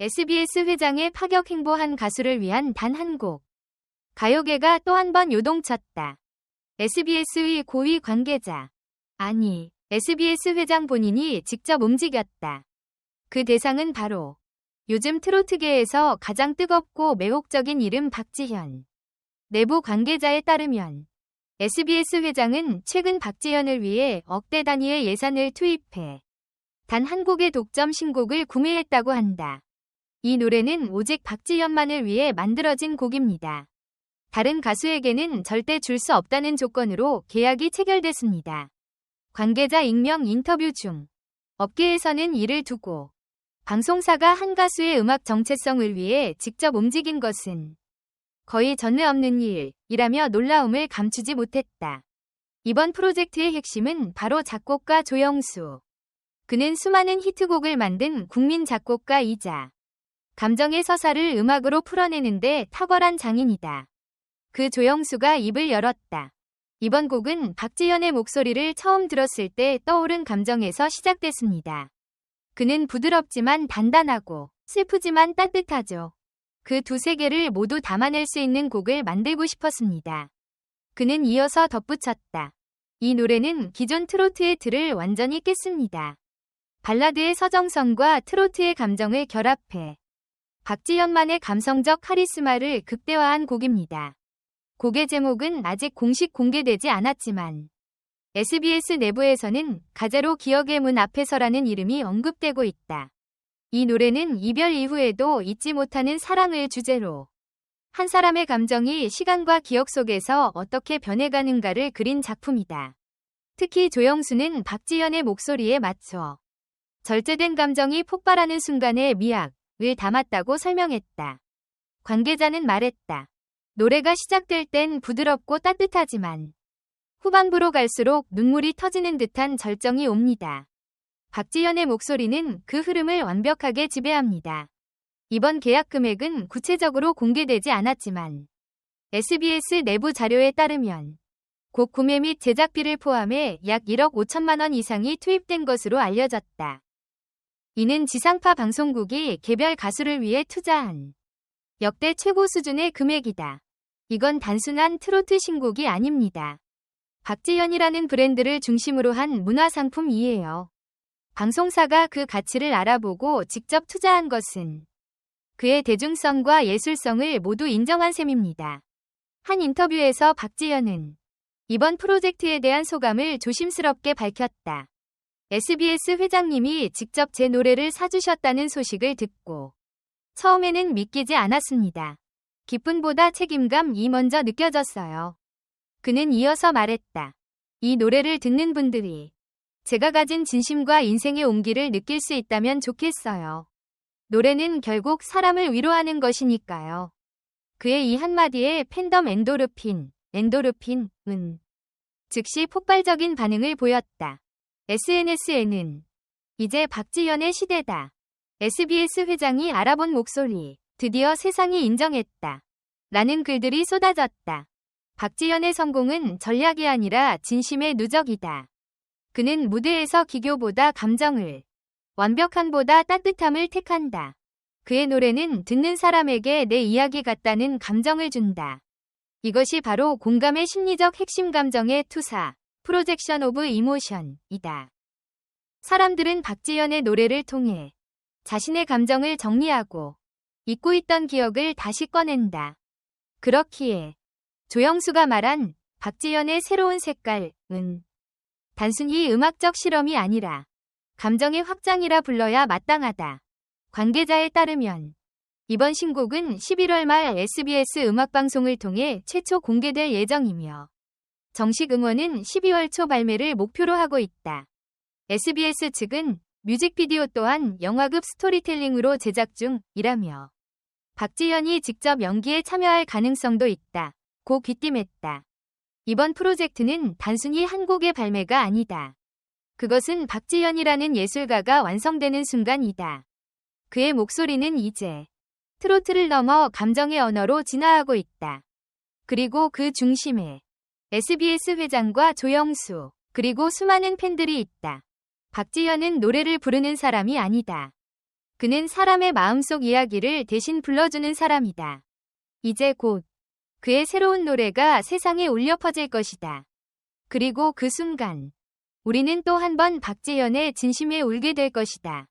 SBS 회장의 파격 행보한 가수를 위한 단 한 곡. 가요계가 또 한 번 요동쳤다. SBS의 고위 관계자. 아니, SBS 회장 본인이 직접 움직였다. 그 대상은 바로 요즘 트로트계에서 가장 뜨겁고 매혹적인 이름 박지현. 내부 관계자에 따르면 SBS 회장은 최근 박지현을 위해 억대 단위의 예산을 투입해 단 한 곡의 독점 신곡을 구매했다고 한다. 이 노래는 오직 박지현만을 위해 만들어진 곡입니다. 다른 가수에게는 절대 줄 수 없다는 조건으로 계약이 체결됐습니다. 관계자 익명 인터뷰 중 업계에서는 이를 두고 방송사가 한 가수의 음악 정체성을 위해 직접 움직인 것은 거의 전례 없는 일이라며 놀라움을 감추지 못했다. 이번 프로젝트의 핵심은 바로 작곡가 조영수. 그는 수많은 히트곡을 만든 국민 작곡가이자 감정의 서사를 음악으로 풀어내는데 탁월한 장인이다. 그 조영수가 입을 열었다. 이번 곡은 박지현의 목소리를 처음 들었을 때 떠오른 감정에서 시작됐습니다. 그는 부드럽지만 단단하고 슬프지만 따뜻하죠. 그 두 세계를 모두 담아낼 수 있는 곡을 만들고 싶었습니다. 그는 이어서 덧붙였다. 이 노래는 기존 트로트의 틀을 완전히 깼습니다. 발라드의 서정성과 트로트의 감정을 결합해 박지현만의 감성적 카리스마를 극대화한 곡입니다. 곡의 제목은 아직 공식 공개되지 않았지만 SBS 내부에서는 가제로 기억의 문 앞에서라는 이름이 언급되고 있다. 이 노래는 이별 이후에도 잊지 못하는 사랑을 주제로 한 사람의 감정이 시간과 기억 속에서 어떻게 변해가는가를 그린 작품이다. 특히 조영수는 박지현의 목소리에 맞춰 절제된 감정이 폭발하는 순간의 미학을 담았다고 설명했다. 관계자는 말했다. 노래가 시작될 땐 부드럽고 따뜻하지만 후반부로 갈수록 눈물이 터지는 듯한 절정이 옵니다. 박지현의 목소리는 그 흐름을 완벽하게 지배합니다. 이번 계약 금액은 구체적으로 공개되지 않았지만 SBS 내부 자료에 따르면 곡 구매 및 제작비를 포함해 약 1억 5천만 원 이상이 투입된 것으로 알려졌다. 이는 지상파 방송국이 개별 가수를 위해 투자한 역대 최고 수준의 금액이다. 이건 단순한 트로트 신곡이 아닙니다. 박지현이라는 브랜드를 중심으로 한 문화상품이에요. 방송사가 그 가치를 알아보고 직접 투자한 것은 그의 대중성과 예술성을 모두 인정한 셈입니다. 한 인터뷰에서 박지현은 이번 프로젝트에 대한 소감을 조심스럽게 밝혔다. SBS 회장님이 직접 제 노래를 사주셨다는 소식을 듣고 처음에는 믿기지 않았습니다. 기쁨보다 책임감이 먼저 느껴졌어요. 그는 이어서 말했다. 이 노래를 듣는 분들이 제가 가진 진심과 인생의 온기를 느낄 수 있다면 좋겠어요. 노래는 결국 사람을 위로하는 것이니까요. 그의 이 한마디에 팬덤 엔도르핀, 엔도르핀 은 즉시 폭발적인 반응을 보였다. SNS에는 이제 박지현의 시대다. SBS 회장이 알아본 목소리, 드디어 세상이 인정했다. 라는 글들이 쏟아졌다. 박지현의 성공은 전략이 아니라 진심의 누적이다. 그는 무대에서 기교보다 감정을, 완벽함보다 따뜻함을 택한다. 그의 노래는 듣는 사람에게 내 이야기 같다는 감정을 준다. 이것이 바로 공감의 심리적 핵심 감정의 투사, 프로젝션 오브 이모션이다. 사람들은 박지현의 노래를 통해 자신의 감정을 정리하고 잊고 있던 기억을 다시 꺼낸다. 그렇기에 조영수가 말한 박지현의 새로운 색깔은 단순히 음악적 실험이 아니라 감정의 확장이라 불러야 마땅하다. 관계자에 따르면 이번 신곡은 11월 말 SBS 음악방송을 통해 최초 공개될 예정이며 정식 응원은 12월 초 발매를 목표로 하고 있다. SBS 측은 뮤직비디오 또한 영화급 스토리텔링으로 제작 중이라며 박지현이 직접 연기에 참여할 가능성도 있다. 고 귀띔했다. 이번 프로젝트는 단순히 한 곡의 발매가 아니다. 그것은 박지현이라는 예술가가 완성되는 순간이다. 그의 목소리는 이제 트로트를 넘어 감정의 언어로 진화하고 있다. 그리고 그 중심에 SBS 회장과 조영수, 그리고 수많은 팬들이 있다. 박지현은 노래를 부르는 사람이 아니다. 그는 사람의 마음속 이야기를 대신 불러주는 사람이다. 이제 곧 그의 새로운 노래가 세상에 울려 퍼질 것이다. 그리고 그 순간 우리는 또 한 번 박재현의 진심에 울게 될 것이다.